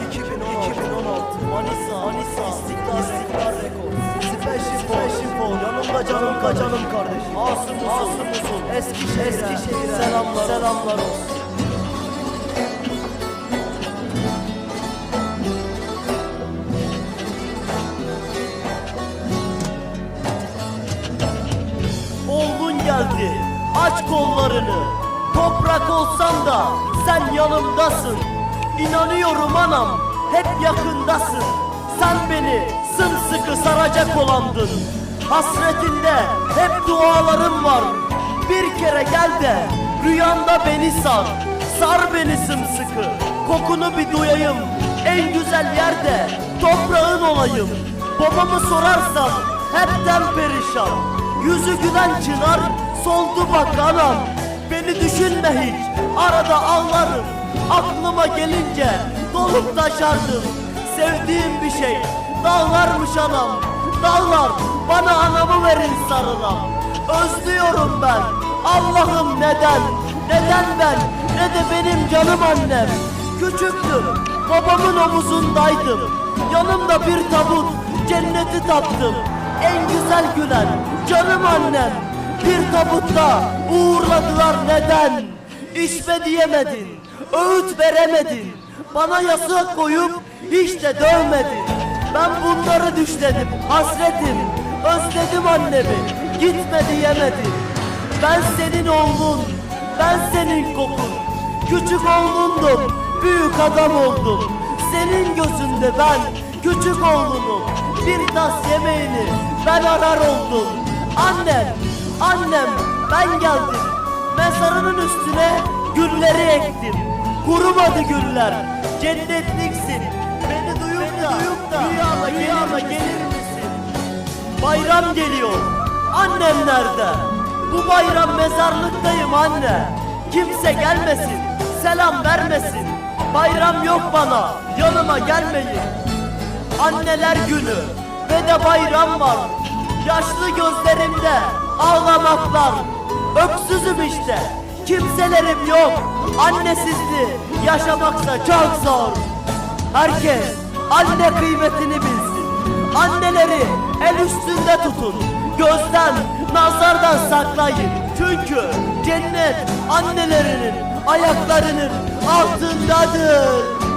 2016 Manisa Manisa İstiklal İstiklal Rekor Special Special Fall Yanımda canım kacanım kardeş Asım Asım Uzun Eskişehir Eskişehir Selamlar Selamlar olsun Oğlun geldi. Aç kollarını. Toprak olsam da sen yanımdasın. İnanıyorum anam, hep yakındasın. Sen beni sımsıkı saracak olandın. Hasretinde hep dualarım var. Bir kere gel de rüyanda beni sar. Sar beni sımsıkı, kokunu bir duyayım. En güzel yerde toprağın olayım. Babamı sorarsam hepten perişan. Yüzü gülen çınar soldu bak anam Beni düşünme hiç arada ağlarım Aklıma gelince dolup taşardım. Sevdiğim bir şey dağlarmış anam. Dağlar bana anamı verin sarılam. Özlüyorum ben Allah'ım neden? Neden ben? Ne de benim canım annem. Küçüktüm babamın omuzundaydım. Yanımda bir tabut cenneti taptım. En güzel gülen canım annem. Bir tabutta uğurladılar neden? İçme diyemedin öğüt veremedin bana yasak koyup hiç de dövmedin. Ben bunları düşledim hasretim. Özledim annemi gitme diyemedim. Ben senin oğlun ben senin kokun. Küçük oğlundum büyük adam oldum. Senin gözünde ben küçük oğlunum. Bir tas yemeğini ben arar oldum. Annem, annem ben geldim. Mezarının üstüne gülleri ektim Kurumadı güller Cennetliksin Beni duyup da, rüyama, rüyama gelir misin? Bayram geliyor Annem nerede? Bu bayram mezarlıktayım anne Kimse gelmesin Selam vermesin Bayram yok bana Yanıma gelmeyin Anneler günü ve de bayram var. Yaşlı gözlerimde ağlamaklar. Öksüzüm işte. Kimselerim yok. Annesizli yaşamaksa çok zor. Herkes anne kıymetini bilsin. Anneleri el üstünde tutun. Gözden, nazardan saklayın. Çünkü cennet annelerinin ayaklarının altındadır.